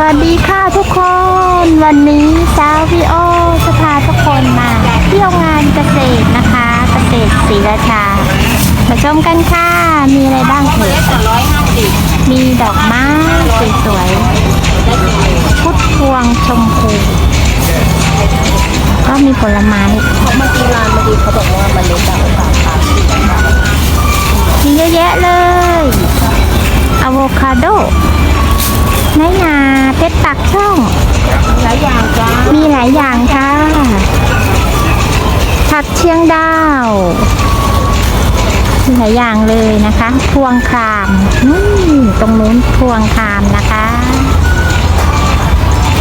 วัสดีค่ะทุกคน วันนี้สาวพี่โอจะพาทุกคนมาเที่ยวงานเกษตรนะคะ เกษตรศรีราชา มาชมกันค่ะ มีอะไรบ้างเอ่ยร้อยห้าสิบมีดอกไม้สวยๆพุทธพวงชมพูก็มีผลไม้เมื่อกี้ร้านเมื่อกี้เขาบอกว่ามันเล็กแบบสามพันมีเยอะแยะเลยอะโวคาโด ไนนาเพชรปักช่อง หลายอย่างจ้ามีหลายอย่างค่ะ ผักเชียงดาวมีหลายอย่างเลยนะคะ พวงครามนี่ตรงนู้นพวงครามนะคะ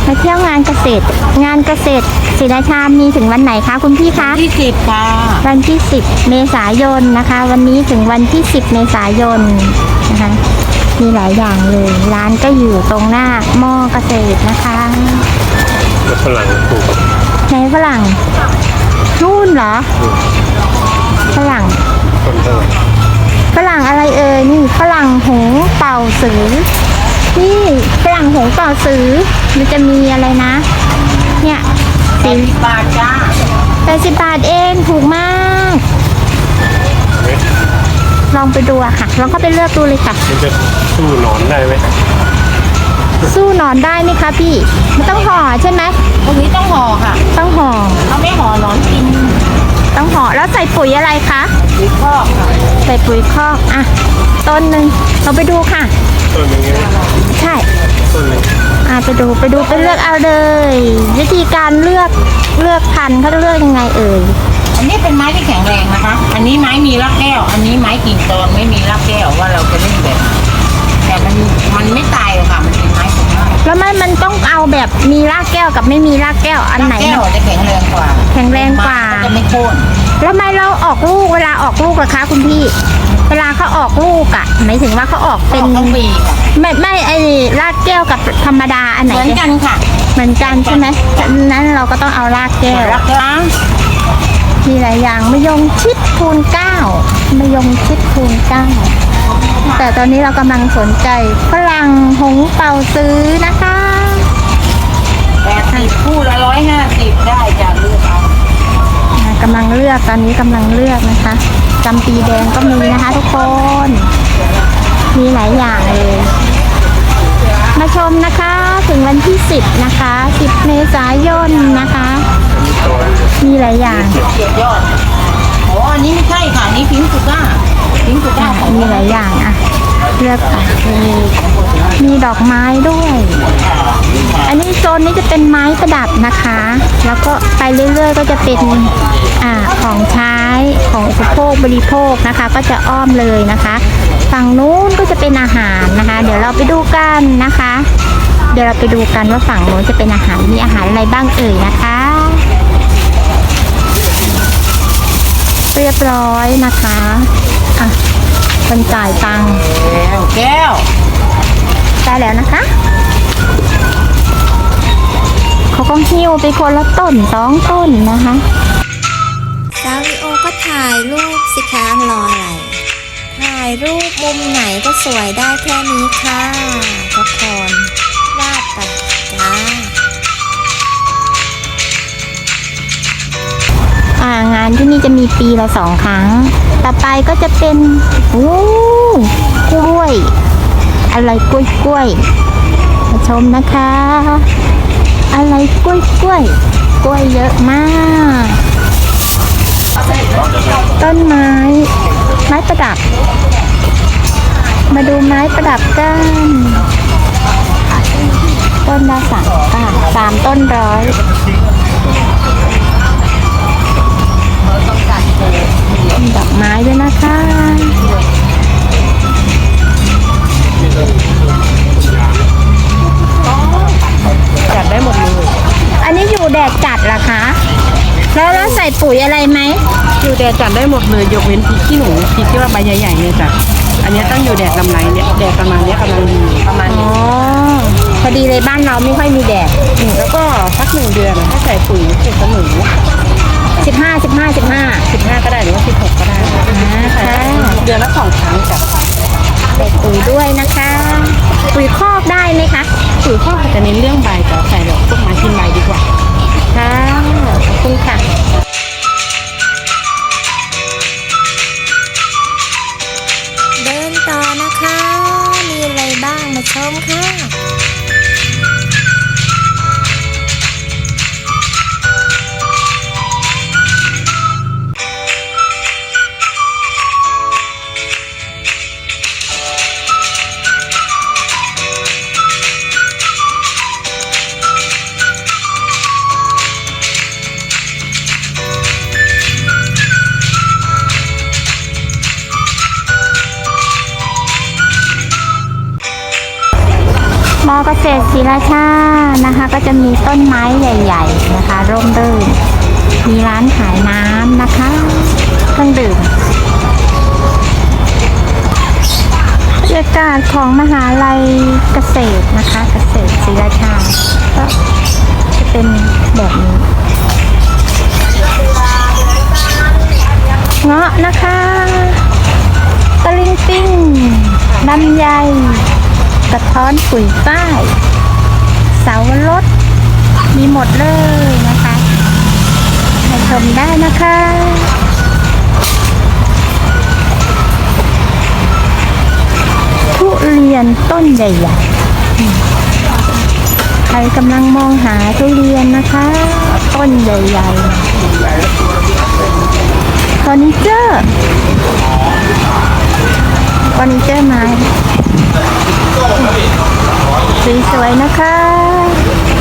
มาเที่ยวงานเกษตร งานเกษตรศรีราชามีถึงวันไหนคะคุณพี่คะที่สิบค่ะวันที่ 10 เมษายนนะคะ วันนี้ถึงวันที่ 10 เมษายนนะคะ มีหลายอย่างเลย ร้านก็อยู่ตรงหน้าหม้อเกษตรนะคะรถฝรั่งปลูกไหนฝรั่งนู่นเหรอฝรั่งต้นเท่าไหร่ฝรั่งอะไรเอ่ยนี่ฝรั่งหงส์เป่าสือ นี่ฝรั่งหงส์เป่าสือ มันจะมีอะไรนะ เนี่ยแปสีดสิบบาทจ้าแปดสิบบาทเองถูกมาก ลองไปดูอะค่ะลองเข้าไปเลือกดูเลยค่ะ มันจะสู้หนอนได้ไหมสู้หนอนได้ไหมคะพี่ มันต้องห่อใช่ไหมตรงนี้ต้องห่อค่ะต้องห่อถ้าไม่ห่อหนอนกินต้องห่อแล้วใส่ปุ๋ยอะไรคะหรือครอบค่ะใส่ปุ๋ยคอกอะต้นหนึ่งเราไปดูค่ะ ต้นหนึงไงใช่ต้นหนึงอะไปดูไปดูไปเลือกเอาเลย วิธีการเลือกเลือกพันธุ์เขาจะเลือกยังไงเอ่ย อันนี้เป็นไม้ที่แข็งแรงนะคะ อันนี้ไม้มีรากแก้ว อันนี้ไม้กิ่งตอนไม่มีรากแก้วว่าเราจะเล่นแบบไหนแต่มันมันไม่ตายหรอกค่ะ มันเป็นไม้ผลไม้แล้วมันมันต้องเอาแบบมีรากแก้วกับไม่มีรากแก้วอันไหนรากแก้วมันจะแข็งแรงกว่าแข็งแรงกว่าไม้จะไม่โค่นแล้วทำไมเราออกลูกเวลาออกลูกล่ะคะคุณพี่ เวลาเขาออกลูกอะหมายถึงว่าเขาออกเป็นออกทั้งปีค่ะไม่ไม่ไอรากแก้วกับธรรมดาอันไหนเหมือนกันค่ะ เหมือนกันใช่ไหมนั้นเราก็ต้องเอารากแก้วรักแก้ว มีหลายอย่างมะยงชิดคูณเก้ามะยงชิดคูณเก้าแต่ตอนนี้เรากำลังสนใจฝรั่งหงเป่าซื้อนะคะแปดสิบคู่ละร้อยห้าสิบได้จะเลือกเอาอ่ากำลังเลือกตอนนี้กำลังเลือกนะคะจำปีแดงก็มีนะคะทุกคน มีหลายอย่างเลย มาชมนะคะถึงวันที่ 10 นะคะ 10 เมษายนนะคะ มีหลายอย่างเกียดยอดอ๋ออันนี้ไม่ใช่ค่ะอันนี้พิงค์สุก้าพิงค์สุก้าของมีหลายอย่างอะเลือกไปมีมีดอกไม้ด้วย อันนี้โซนนี้จะเป็นไม้ประดับนะคะ แล้วก็ไปเรื่อยๆ ก็จะเป็นอ่าของใช้ของอุปโภคบริโภคนะคะ ก็จะอ้อมเลยนะคะ ฝั่งนู้นก็จะเป็นอาหารนะคะ เดี๋ยวเราไปดูกันนะคะ เดี๋ยวเราไปดูกันว่าฝั่งนู้นจะเป็นอาหารมีอาหารอะไรบ้างเอ่ยนะคะ เรียบร้อยนะคะอะคนจ่ายตังค์แก้วแก้วได้แล้วนะคะเขาก็หิ้วไปคนละต้นสองต้นนะคะซาวิโอก็ถ่ายรูปสิคะรออะไร ถ่ายรูปมุมไหนก็สวยได้แค่นี้ค่ะทุกคน อ่างานที่นี่จะมีปีละสองครั้ง ต่อไปก็จะเป็นโอ้กล้วย อะไรกล้วยกล้วยมาชมนะคะ อะไรกล้วยกล้วย กล้วยเยอะมาก ต้นไม้ ไม้ประดับ มาดูไม้ประดับกันต้นละสามบาทสามต้นร้อย มีดอกไม้ด้วยนะคะจัดได้หมดเลยอันนี้อยู่แดดจัดเหรอคะ แล้วแล้วใส่ปุ๋ยอะไรไหม อยู่แดดจัดได้หมดเลยยกเว้นพริกขี้หนูพริกที่ว่าใบใหญ่ๆเนี่ยจ้ะอันเนี้ยต้องอยู่แดดลำไรเนี่ยแดดประมาณเนี้ยกำลังดีประมาณอ๋อนี้พอดีเลยบ้านเราไม่ค่อยมีแดด แล้วก็สักหนึ่งเดือนให้ใส่ปุ๋ยสูตรสนุน สิบห้าสิบห้าสิบห้าสิบห้าก็ได้หรือว่าสิบหกก็ได้นะคะเดือนละสองครั้งจ้ะใส่ปุ๋ยด้วยนะคะ ปุ๋ยคอกได้ไหมคะปุ๋ยข้อกจะจะเน้นเรื่องใบ เกษตรศรีราชานะคะ ก็จะมีต้นไม้ใหญ่ ๆ นะคะ ร่มรื่นมีร้านขายน้ำนะคะ เครื่องดื่มบรรยากาศของมหาลัยเกษตรนะคะ เกษตรศรีราชาก็จะเป็นแบบนี้เงาะนะคะตะลิงปิ้งลำไย กระท้อนปุ๋ยฝ้าย เสารถมีหมดเลยนะคะมาชมได้นะคะทุเรียนต้นใหญ่ๆใครกำลังมองหาทุเรียนนะคะ ต้นใหญ่ๆเฟอร์นิเจอร์เฟอร์นิเจอร์ไม้ สีสวยๆนะคะ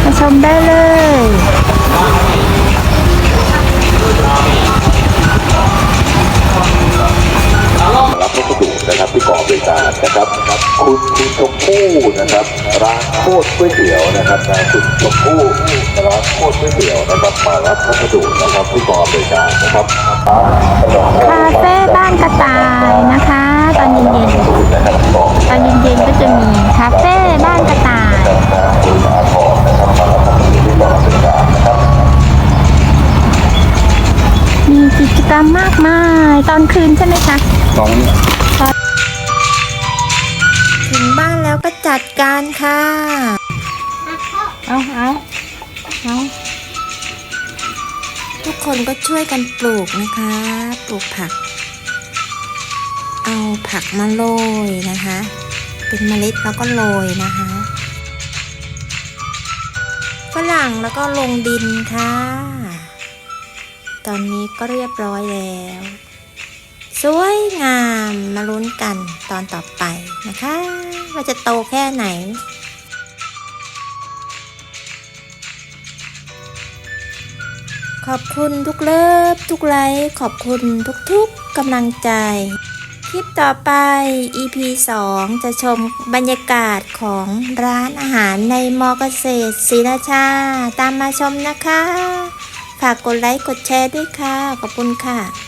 มาชมได้เลยรับวัสดุนะครับที่กองบริการนะครับ คุณคุณชมพู่นะครับร้านโคตรก๋วยเตี๋ยวนะครับนะคุณชมพู่ร้านโคตรก๋วยเตี๋ยวนะครับมารับวัสดุนะครับที่กองบริการนะครับคาเฟ่บ้านกระต่ายนะคะ ตอนเย็นๆ ตอนเย็นๆก็จะมีคาเฟ่บ้านกระต่ายมีกิจกรรมมากมาย ตอนคืนใช่ไหมคะถึงบ้านแล้วก็จัดการค่ะ เอาเอาเอาทุกคนก็ช่วยกันปลูกนะคะ ปลูกผัก เอาผักมาโรยนะคะ เป็นเมล็ดแล้วก็โรยนะคะฝรั่งแล้วก็ลงดินค่ะ ตอนนี้ก็เรียบร้อยแล้ว สวยงามมาลุ้นกันตอนต่อไปนะคะ ว่าจะโตแค่ไหนขอบคุณทุกเลิฟทุกไลค์ขอบคุณทุกๆกำลังใจ คลิปต่อไป EP 2 จะชมบรรยากาศของร้านอาหารในมอเกษตรศรีราชา ตามมาชมนะคะ ฝากกดไลค์ กดแชร์ด้วยค่ะ ขอบคุณค่ะ